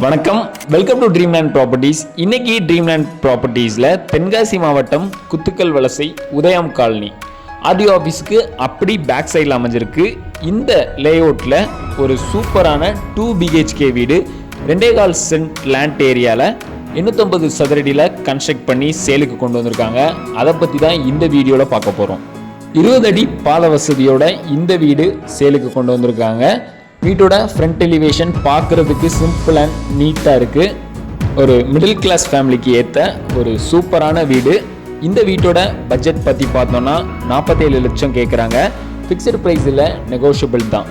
வணக்கம். Welcome to Dreamland properties இன்னைக்கு Dreamland ப்ராப்பர்ட்டிஸில் தென்காசி மாவட்டம் குத்துக்கல் வலசை உதயம் காலனி. ஆர்டிஓ ஆஃபீஸுக்கு அப்படி பேக் சைடில் அமைஞ்சிருக்கு. இந்த லேஅவுட்டில் ஒரு சூப்பரான டூ பிஹெச்கே வீடு ரெண்டே கால் சென்ட் லேண்ட் ஏரியாவில் எண்ணூற்றம்பது சதுரடியில் கன்ஸ்ட்ரக்ட் பண்ணி சேலுக்கு கொண்டு வந்திருக்காங்க. அதை பற்றி தான் இந்த வீடியோவில் பார்க்க போகிறோம் இருபது அடி பாத வசதியோட இந்த வீடு சேலுக்கு கொண்டு வந்திருக்காங்க. வீட்டோட ஃப்ரண்ட் எலிவேஷன் பார்க்குறதுக்கு சிம்பிள் அண்ட் நீட்டாக இருக்குது ஒரு மிடில் கிளாஸ் ஃபேமிலிக்கு ஏற்ற ஒரு சூப்பரான வீடு. இந்த வீட்டோட பட்ஜெட் பற்றி பார்த்தோன்னா நாற்பத்தேழு லட்சம் கேட்குறாங்க ஃபிக்ஸட் ப்ரைஸில் நெகோஷியபிள் தான்.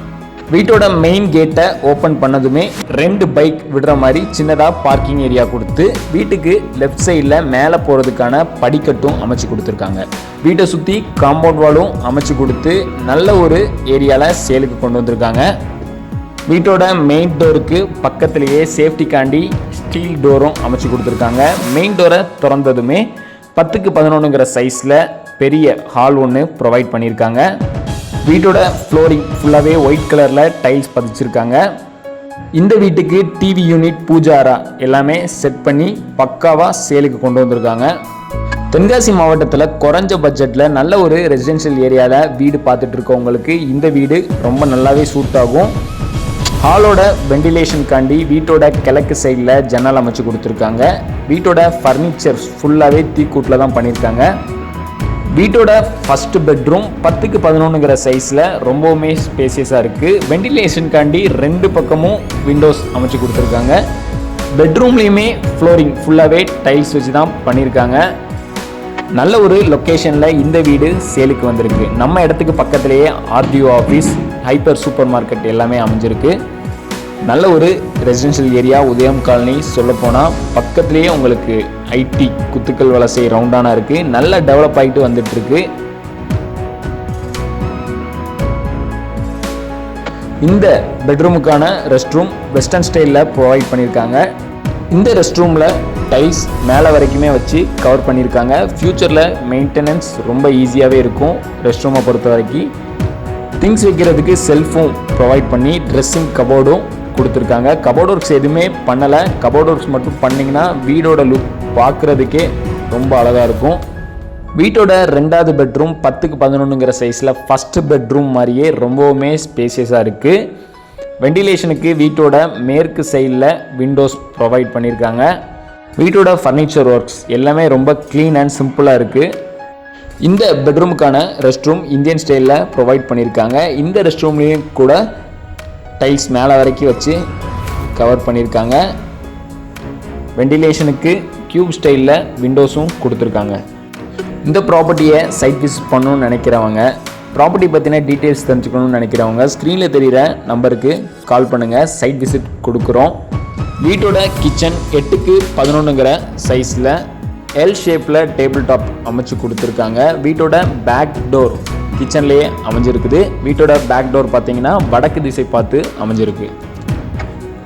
வீட்டோட மெயின் கேட்டை ஓப்பன் பண்ணதுமே ரெண்டு பைக் விடுற மாதிரி சின்னதாக பார்க்கிங் ஏரியா கொடுத்து வீட்டுக்கு லெஃப்ட் சைடில் மேலே போகிறதுக்கான படிக்கட்டும் அமைச்சு கொடுத்துருக்காங்க. வீட்டை சுற்றி காம்பவுண்ட் வாலும் அமைச்சு கொடுத்து நல்ல ஒரு ஏரியாவில் சேலுக்கு கொண்டு வந்திருக்காங்க. வீட்டோட மெயின் டோருக்கு பக்கத்திலேயே சேஃப்டிக்காண்டி ஸ்டீல் டோரும் அமைச்சு கொடுத்துருக்காங்க. மெயின் டோரை திறந்ததுமே பத்துக்கு பதினொன்றுங்கிற சைஸில் பெரிய ஹால் ஒன்று ப்ரொவைட் பண்ணியிருக்காங்க. வீட்டோட ஃப்ளோரிங் ஃபுல்லாகவே ஒயிட் கலரில் டைல்ஸ் பதிச்சிருக்காங்க. இந்த வீட்டுக்கு டிவி யூனிட் பூஜாரா எல்லாமே செட் பண்ணி பக்காவாக சேலுக்கு கொண்டு வந்திருக்காங்க. தென்காசி மாவட்டத்தில் குறைஞ்ச பட்ஜெட்டில் நல்ல ஒரு ரெசிடென்ஷியல் ஏரியாவில் வீடு பார்த்துட்டு இருக்கவங்களுக்கு இந்த வீடு ரொம்ப நல்லாவே சூட் ஆகும். ஹாலோட வெண்டிலேஷனுக்காண்டி வீட்டோட கிழக்கு சைடில் ஜன்னல் அமைச்சு கொடுத்துருக்காங்க. வீட்டோட ஃபர்னிச்சர்ஸ் ஃபுல்லாகவே தீக்கூட்டில் தான் பண்ணியிருக்காங்க வீட்டோட ஃபஸ்ட்டு பெட்ரூம் பத்துக்கு பதினொன்றுங்கிற சைஸில் ரொம்பவுமே ஸ்பேசியஸாக இருக்குது வெண்டிலேஷனுக்காண்டி ரெண்டு பக்கமும் விண்டோஸ் அமைச்சு கொடுத்துருக்காங்க. பெட்ரூம்லேயுமே ஃப்ளோரிங் ஃபுல்லாகவே டைல்ஸ் வச்சு தான் பண்ணியிருக்காங்க நல்ல ஒரு லொக்கேஷனில் இந்த வீடு சேலுக்கு வந்திருக்கு. நம்ம இடத்துக்கு பக்கத்திலேயே RTO office hyper super market எல்லாமே அமைஞ்சிருக்கு. நல்ல ஒரு ரெசிடென்ஷியல் ஏரியா உதயம் காலனி சொல்லப்போனால் பக்கத்துலேயே உங்களுக்கு ஐடி குத்துக்கல் வலசை ரவுண்டானா இருக்குது நல்ல டெவலப் ஆகிட்டு வந்துட்டுருக்கு. இந்த பெட்ரூமுக்கான ரெஸ்ட் ரூம் வெஸ்டர்ன் ஸ்டைலில் ப்ரொவைட் பண்ணியிருக்காங்க. இந்த ரெஸ்ட் ரூமில் டைல்ஸ் மேலே வரைக்குமே வச்சு கவர் பண்ணியிருக்காங்க. ஃப்யூச்சரில் மெயின்டெனன்ஸ் ரொம்ப ஈஸியாகவே இருக்கும் ரெஸ்ட் ரூமை பொறுத்த வரைக்கும் திங்ஸ் வைக்கிறதுக்கு செல்ஃபும் ப்ரொவைட் பண்ணி ட்ரெஸ்ஸிங் கபோர்டும் கொடுத்துருக்காங்க. கபோர்ட் ஒர்க்ஸ் எதுவுமே பண்ணலை. கபோர்ட் ஒர்க்ஸ் மட்டும் பண்ணிங்கன்னா வீடோட லுக் பார்க்குறதுக்கே ரொம்ப அழகாக இருக்கும். வீட்டோட ரெண்டாவது பெட்ரூம் பத்துக்கு பதினொன்றுங்கிற சைஸில் ஃபஸ்ட்டு பெட்ரூம் மாதிரியே ரொம்பவுமே ஸ்பேசியஸாக இருக்குது வெண்டிலேஷனுக்கு வீட்டோட மேற்கு சைடில் விண்டோஸ் ப்ரொவைட் பண்ணியிருக்காங்க வீட்டோட ஃபர்னிச்சர் ஒர்க்ஸ் எல்லாமே ரொம்ப க்ளீன் அண்ட் சிம்பிளாக இருக்குது இந்த பெட்ரூமுக்கான ரெஸ்ட் ரூம் இந்தியன் ஸ்டைலில் ப்ரொவைட் பண்ணியிருக்காங்க. இந்த ரெஸ்ட் ரூம்லேயும் கூட டைல்ஸ் மேலே வரைக்கும் வச்சு கவர் பண்ணியிருக்காங்க. வெண்டிலேஷனுக்கு கியூப் ஸ்டைலில் விண்டோஸும் கொடுத்துருக்காங்க. இந்த ப்ராப்பர்ட்டியை சைட் விசிட் பண்ணணும்னு நினைக்கிறவங்க ப்ராப்பர்ட்டி பற்றின டீட்டெயில்ஸ் தெரிஞ்சுக்கணும்னு நினைக்கிறவங்க ஸ்க்ரீனில் தெரிகிற நம்பருக்கு கால் பண்ணுங்கள் சைட் விசிட் கொடுக்குறோம். வீட்டோட கிச்சன் எட்டுக்கு பதினொன்றுங்கிற சைஸில் எல் ஷேப்பில் டேபிள் டாப் அமைச்சு கொடுத்துருக்காங்க. வீட்டோட பேக் டோர் கிச்சன்லேயே அமைஞ்சிருக்குது. வீட்டோட பேக் டோர் பார்த்தீங்கன்னா வடக்கு திசை பார்த்து அமைஞ்சிருக்கு.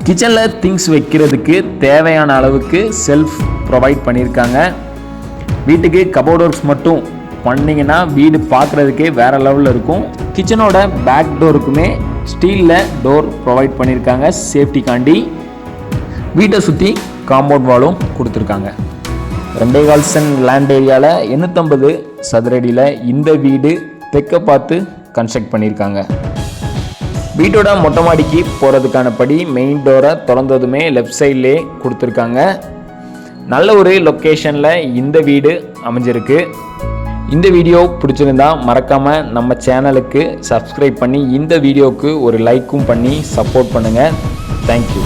கிச்சனில் திங்ஸ் வைக்கிறதுக்கு தேவையான அளவுக்கு செல்ஃப் ப்ரொவைட் பண்ணியிருக்காங்க. வீட்டுக்கு கபோர்ட் ஒர்க்ஸ் மட்டும் பண்ணிங்கன்னா வீடு பார்க்குறதுக்கே வேறு லெவலில் இருக்கும். கிச்சனோட பேக் டோருக்குமே ஸ்டீலில் டோர் ப்ரொவைட் பண்ணியிருக்காங்க சேஃப்டிக்காண்டி வீட்டை சுற்றி காம்பவுண்ட் வாலும் கொடுத்துருக்காங்க. ரெண்டே கால் சென்ட் லேண்ட் ஏரியாவில் எண்ணூற்றம்பது சதுரடியில் இந்த வீடு தெற்க பார்த்து கன்ஸ்ட்ரக்ட் பண்ணியிருக்காங்க. வீட்டோட மொட்டை மாடிக்கு போகிறதுக்கான படி மெயின் டோரை திறந்ததுமே லெஃப்ட் சைட்லேயே கொடுத்துருக்காங்க. நல்ல ஒரு லொக்கேஷனில் இந்த வீடு அமைஞ்சிருக்கு. இந்த வீடியோ பிடிச்சிருந்தா மறக்காமல் நம்ம சேனலுக்கு சப்ஸ்கிரைப் பண்ணி இந்த வீடியோவுக்கு ஒரு லைக்கும் பண்ணி சப்போர்ட் பண்ணுங்கள் தேங்க்யூ